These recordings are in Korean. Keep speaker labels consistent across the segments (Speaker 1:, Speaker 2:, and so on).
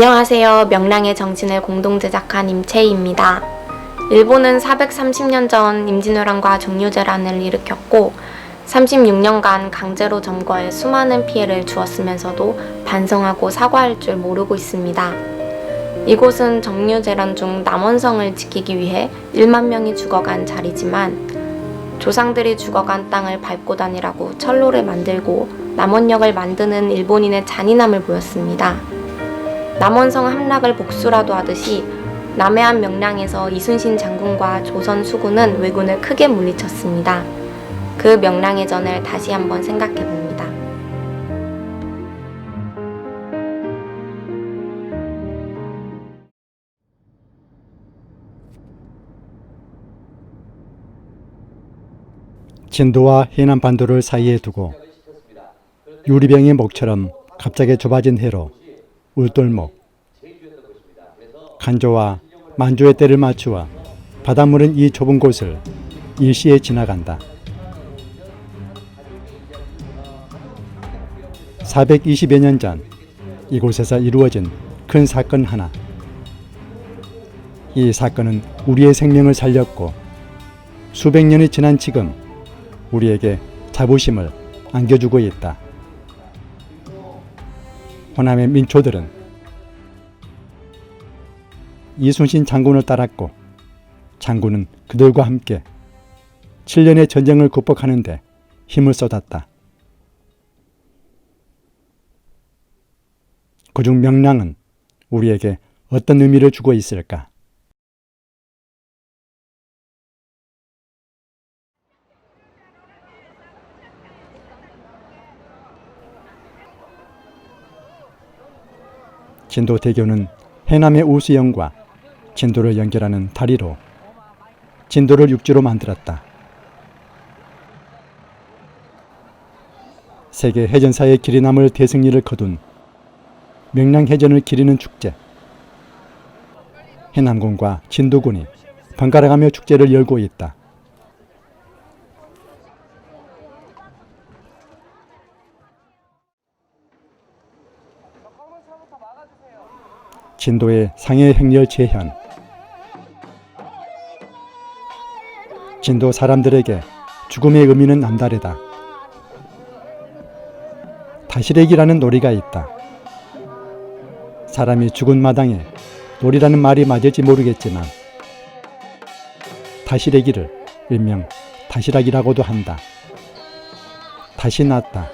Speaker 1: 안녕하세요. 명랑의 정신을 공동 제작한 임채희입니다. 일본은 430년 전 임진왜란과 정유재란을 일으켰고 36년간 강제로 점거해 수많은 피해를 주었으면서도 반성하고 사과할 줄 모르고 있습니다. 이곳은 정유재란 중 남원성을 지키기 위해 1만 명이 죽어간 자리지만 조상들이 죽어간 땅을 밟고 다니라고 철로를 만들고 남원역을 만드는 일본인의 잔인함을 보였습니다. 남원성 함락을 복수라도 하듯이 남해안 명량에서 이순신 장군과 조선 수군은 왜군을 크게 물리쳤습니다. 그 명량의 전을 다시 한번 생각해 봅니다.
Speaker 2: 진도와 해남 반도를 사이에 두고 유리병의 목처럼 갑자기 좁아진 해로 울돌목 간조와 만조의 때를 맞추어 바닷물은 이 좁은 곳을 일시에 지나간다. 420여 년 전 이곳에서 이루어진 큰 사건 하나. 이 사건은 우리의 생명을 살렸고 수백 년이 지난 지금 우리에게 자부심을 안겨주고 있다. 호남의 민초들은 이순신 장군을 따랐고 장군은 그들과 함께 7년의 전쟁을 극복하는데 힘을 쏟았다. 그중 명랑은 우리에게 어떤 의미를 주고 있을까? 진도 대교는 해남의 우수영과 진도를 연결하는 다리로 진도를 육지로 만들었다. 세계 해전사의 길이 남을 대승리를 거둔 명량해전을 기리는 축제. 해남군과 진도군이 번갈아가며 축제를 열고 있다. 진도의 상해 행렬 재현. 진도 사람들에게 죽음의 의미는 남다르다. 다시래기라는 놀이가 있다. 사람이 죽은 마당에 놀이라는 말이 맞을지 모르겠지만 다시래기를 일명 다시락이라고도 한다. 다시 났다.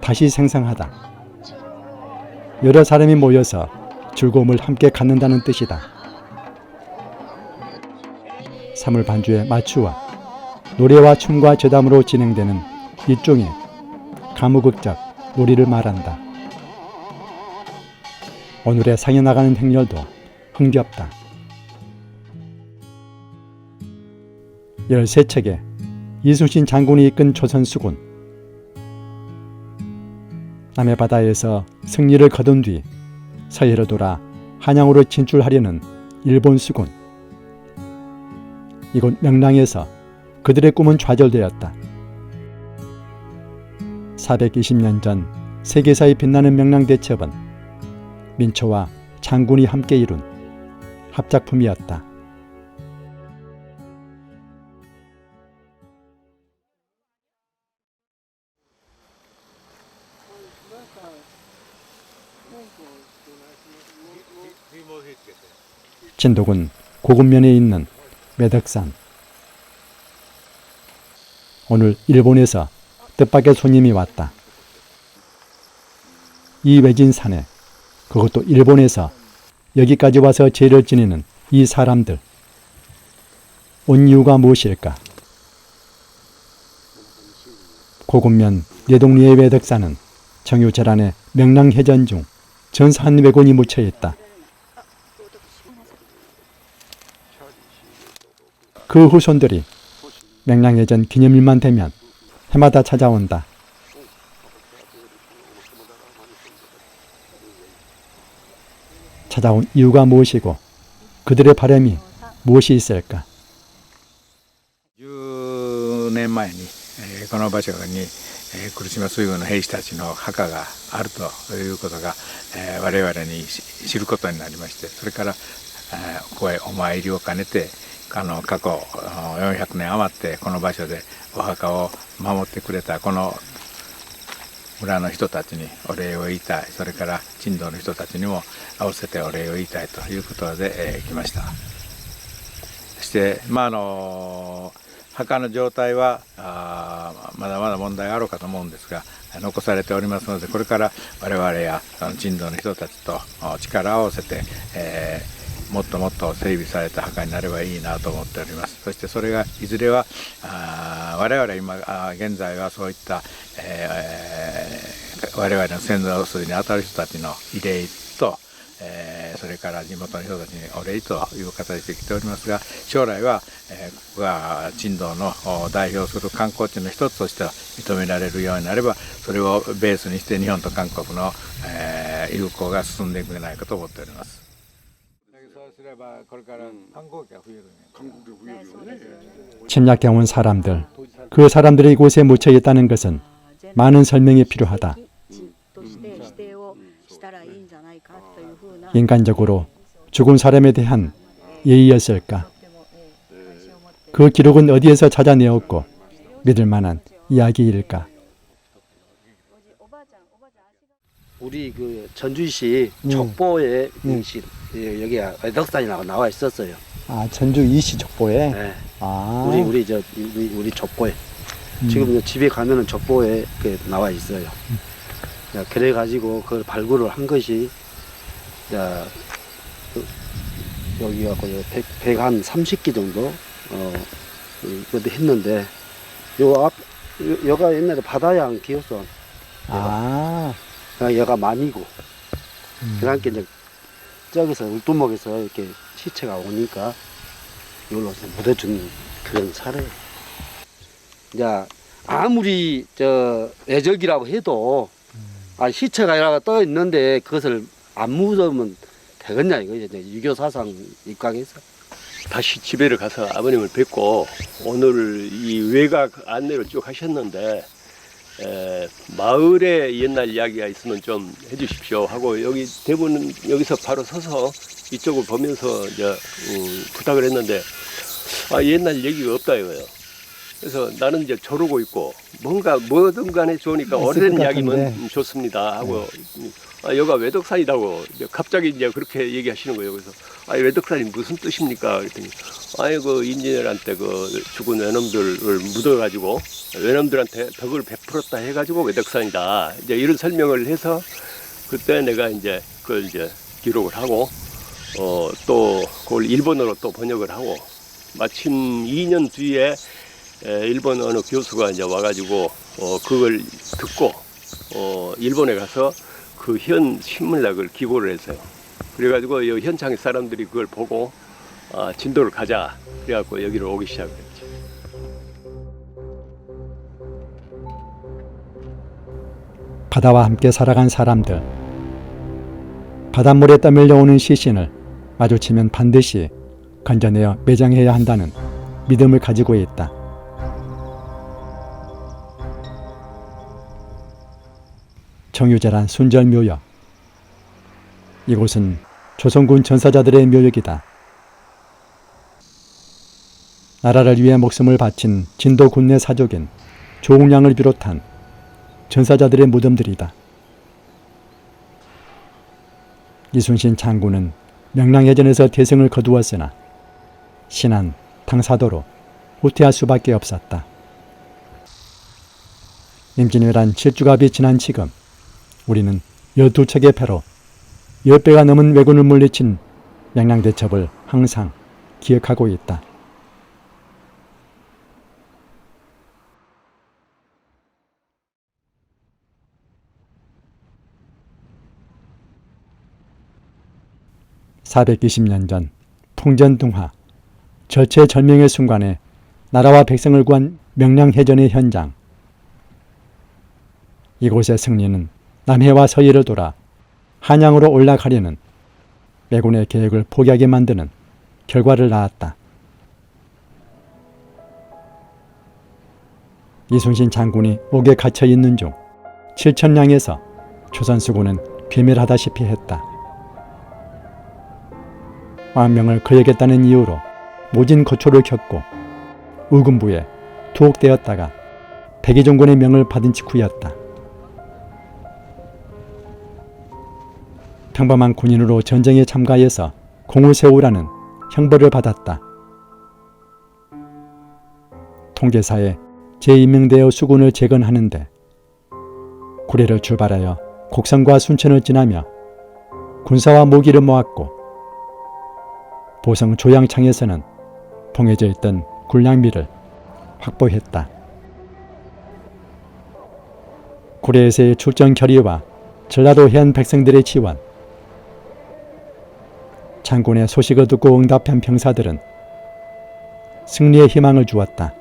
Speaker 2: 다시 생성하다. 여러 사람이 모여서 즐거움을 함께 갖는다는 뜻이다. 3월 반주에 맞추어 노래와 춤과 저담으로 진행되는 일종의 가무극적 놀이를 말한다. 오늘의 상에 나가는 행렬도 흥겹다. 13척의 이순신 장군이 이끈 조선 수군 남해 바다에서 승리를 거둔 뒤 서해로 돌아 한양으로 진출하려는 일본 수군. 이곳 명랑에서 그들의 꿈은 좌절되었다. 420년 전 세계사에 빛나는 명랑대첩은 민초와 장군이 함께 이룬 합작품이었다. 진도군 고군면에 있는 매덕산. 오늘 일본에서 뜻밖의 손님이 왔다. 이 외진 산에 그것도 일본에서 여기까지 와서 죄를 지내는 이 사람들. 온 이유가 무엇일까? 고군면 내동리의 외덕산은 정유재란의 명랑해전 중 전사 한 왜군이 묻혀 있다. 그 후손들이 명량해전 기념일만 되면 해마다 찾아온다. 찾아온 이유가 무엇이고 그들의 바람이 무엇이 있을까?
Speaker 3: 10年前に、えーこの場所に、 えー苦島水軍の兵士たちの墓があるということが、 え我々に知ることになりましてそれから、えここへお参りを兼ねてあの過去400年余ってこの場所でお墓を守ってくれたこの村の人たちにお礼を言いたいそれから珍道の人たちにも合わせてお礼を言いたいということで、えー来ました。そしてまああの墓の状態はあまだまだ問題があろうかと思うんですが残されておりますのでこれから我々やその珍道の人たちと力を合わせて、えーもっともっと整備された墓になればいいなと思っております。そしてそれがいずれはあ我々今あ現在はそういった、えー我々の先祖数に当たる人たちの慰霊と、えーそれから地元の人たちにお礼という形で来ておりますが将来は、えここが珍道の代表する観光地の一つとして認められるようになればそれをベースにして日本と韓国の、え友好が進んでいくんじゃないかと思っております。
Speaker 2: 침략해온사람들그사람들이 이곳에 묻혀 있다는 것은 많은 설명이 필요하 다. 인간적으로 죽은 사람에 대한 예의였을까? 그 기록은 어디에서 찾아내었고 믿을 만한 이야기일까?
Speaker 4: 우리 그 전주시
Speaker 2: 음.
Speaker 4: 적보에
Speaker 2: 음.
Speaker 4: 예, 여기 애덕산이 나와, 나와 있었어요.
Speaker 2: 아 전주 이시 적보에.
Speaker 4: 네.
Speaker 2: 아.
Speaker 4: 우리 우리 저 우리, 우리 적보에
Speaker 2: 음.
Speaker 4: 지금 집에 가면은 적보에 그 나와 있어요. 음. 그래 가지고 그걸 발굴을 한 것이 자 그, 여기 갖고 100, 한 30기 정도 어 그것도 했는데 요 앞 요- 여가 옛날에 바다양 기업선
Speaker 2: 아.
Speaker 4: 아, 여가 만이고.
Speaker 2: 음.
Speaker 4: 그러니까 이제 저기서 울두목에서 이렇게 시체가 오니까 이걸로 이제 묻어준 그런 사례. 이제 아무리 저 애적이라고 해도 아 시체가 이라가 떠 있는데 그것을 안 묻으면 되겠냐 이거죠. 유교 사상 입각해서.
Speaker 5: 다시 집에를 가서 아버님을 뵙고 오늘 이 외곽 안내를 쭉 하셨는데 에, 마을에 옛날 이야기가 있으면 좀 해주십시오 하고 여기 대부분 여기서 바로 서서 이쪽을 보면서 이제 음, 부탁을 했는데 아 옛날 얘기가 없다 이거예요. 그래서 나는 이제 저러고 있고 뭔가 뭐든 간에 좋으니까 오래된
Speaker 2: 것
Speaker 5: 이야기면 좋습니다 하고 아, 여가 외덕산이라고 이제 갑자기 이제 그렇게 얘기하시는 거예요. 그래서 아, 외덕산이 무슨 뜻입니까? 그랬더니 아이고 인진들한테 그 죽은 외놈들을 묻어가지고 외놈들한테 덕을 베풀었다 해가지고 외덕산이다. 이제 이런 설명을 해서 그때 내가 이제 그걸 이제 기록을 하고 어, 또 그걸 일본어로 또 번역을 하고 마침 2년 뒤에 에, 일본 어느 교수가 이제 와가지고 어, 그걸 듣고 어, 일본에 가서 그 현 신문락을 기고를 했어요. 그래가지고 이 현장의 사람들이 그걸 보고 아, 진도를 가자. 그래갖고 여기를 오기 시작했죠.
Speaker 2: 바다와 함께 살아간 사람들 바닷물에 떠밀려 오는 시신을 마주치면 반드시 건져내어 매장해야 한다는 믿음을 가지고 있다. 정유재란 순절묘역 이곳은 조선군 전사자들의 묘역이다. 나라를 위해 목숨을 바친 진도 군내 사족인 조웅량을 비롯한 전사자들의 무덤들이다. 이순신 장군은 명랑해전에서 대승을 거두었으나 신안, 당사도로 후퇴할 수밖에 없었다. 임진왜란 실주갑이 지난 지금 우리는 12척의 배로 10배가 넘은 왜군을 물리친 명량대첩을 항상 기억하고 있다. (420년) 전 풍전등화 절체절명의 순간에 나라와 백성을 구한 명량해전의 현장 이곳의 승리는 남해와 서해를 돌아 한양으로 올라가려는 왜군의 계획을 포기하게 만드는 결과를 낳았다. 이순신 장군이 옥에 갇혀 있는 중 칠천량에서 조선 수군은 괴멸하다시피 했다. 망명을 거역했다는 이유로 모진 고초를 겪고 우금부에 투옥되었다가 백의종군의 명을 받은 직후였다. 평범한 군인으로 전쟁에 참가해서 공을 세우라는 형벌을 받았다. 통계사에 재임명되어 수군을 재건하는데 구례를 출발하여 곡성과 순천을 지나며 군사와 모기를 모았고 보성 조양창에서는 봉해져 있던 군량미를 확보했다. 구례에서의 출정 결의와 전라도 해안 백성들의 지원, 장군의 소식을 듣고 응답한 병사들은 승리의 희망을 주었다.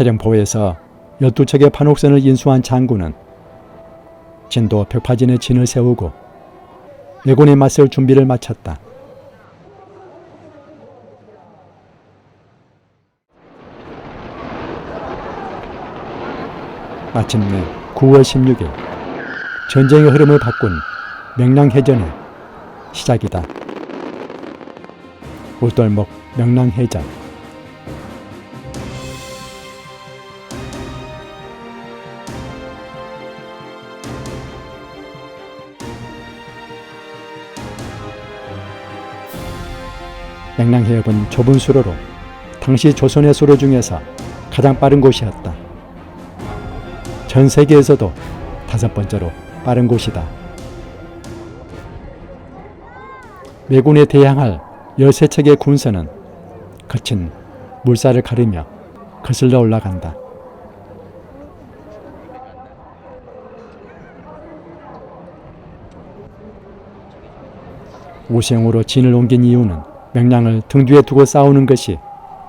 Speaker 2: 해령포에서 12척의 판옥선을 인수한 장군은 진도 벽파진에 진을 세우고 왜군에 맞설 준비를 마쳤다. 마침내 9월 16일 전쟁의 흐름을 바꾼 명량해전의 시작이다. 울돌목 명량해전 명량해협은 좁은 수로로 당시 조선의 수로 중에서 가장 빠른 곳이었다. 전 세계에서도 다섯 번째로 빠른 곳이다. 왜군에 대항할 13척의 군선은 거친 물살을 가르며 거슬러 올라간다. 우생으로 진을 옮긴 이유는 명량을 등 뒤에 두고 싸우는 것이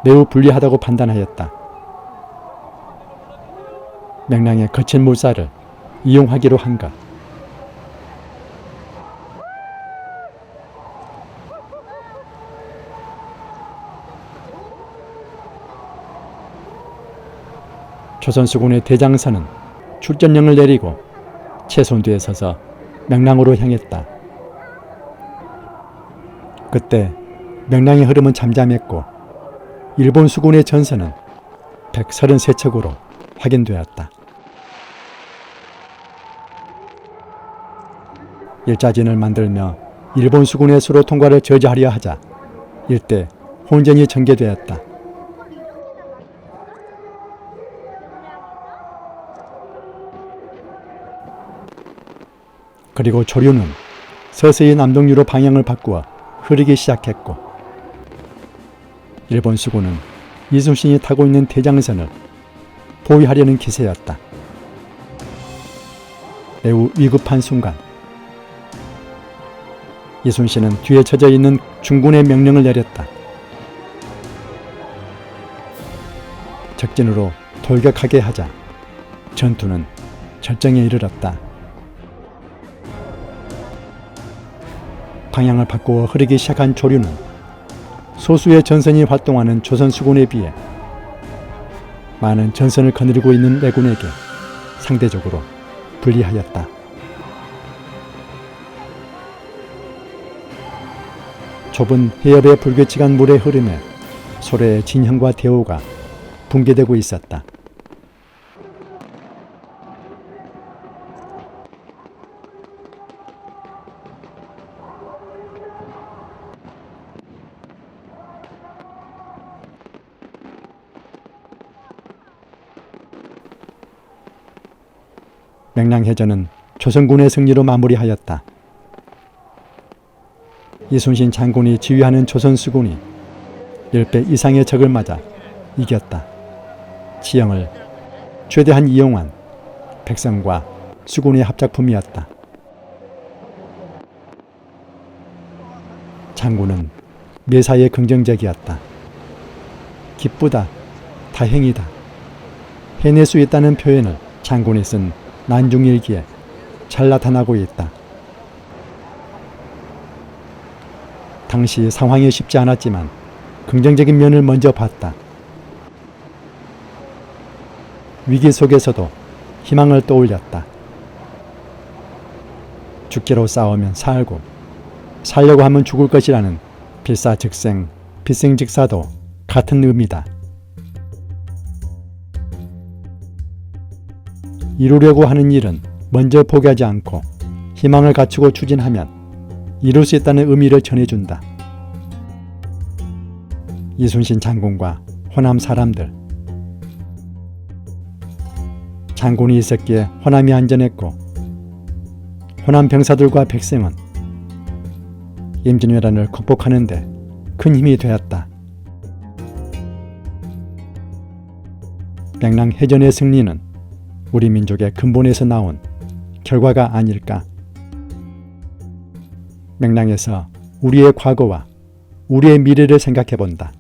Speaker 2: 매우 불리하다고 판단하였다. 명량의 거친 물살을 이용하기로 한가. 조선수군의 대장선은 출전령을 내리고 채손 뒤에 서서 명량으로 향했다. 그때 명량의 흐름은 잠잠했고 일본 수군의 전선은 133척으로 확인되었다. 일자진을 만들며 일본 수군의 수로 통과를 저지하려 하자 일대 혼전이 전개되었다. 그리고 조류는 서서히 남동류로 방향을 바꾸어 흐르기 시작했고 일본 수군은 이순신이 타고 있는 대장선을 포위하려는 기세였다. 매우 위급한 순간 이순신은 뒤에 처져 있는 중군의 명령을 내렸다. 적진으로 돌격하게 하자 전투는 절정에 이르렀다. 방향을 바꾸어 흐르기 시작한 조류는 소수의 전선이 활동하는 조선 수군에 비해 많은 전선을 거느리고 있는 왜군에게 상대적으로 불리하였다. 좁은 해협의 불규칙한 물의 흐름에 소래의 진형과 대우가 붕괴되고 있었다. 명량해전은 조선군의 승리로 마무리하였다. 이순신 장군이 지휘하는 조선 수군이 10배 이상의 적을 맞아 이겼다. 지형을 최대한 이용한 백성과 수군의 합작품이었다. 장군은 매사에 긍정적이었다. 기쁘다, 다행이다, 해낼 수 있다는 표현을 장군이 쓴 난중일기에 잘 나타나고 있다. 당시 상황이 쉽지 않았지만 긍정적인 면을 먼저 봤다. 위기 속에서도 희망을 떠올렸다. 죽기로 싸우면 살고 살려고 하면 죽을 것이라는 필사즉생, 필생즉사도 같은 의미다. 이루려고 하는 일은 먼저 포기하지 않고 희망을 갖추고 추진하면 이룰 수 있다는 의미를 전해준다. 이순신 장군과 호남 사람들 장군이 있었기에 호남이 안전했고 호남 병사들과 백성은 임진왜란을 극복하는데 큰 힘이 되었다. 명랑 해전의 승리는 우리 민족의 근본에서 나온 결과가 아닐까. 명랑에서 우리의 과거와 우리의 미래를 생각해 본다.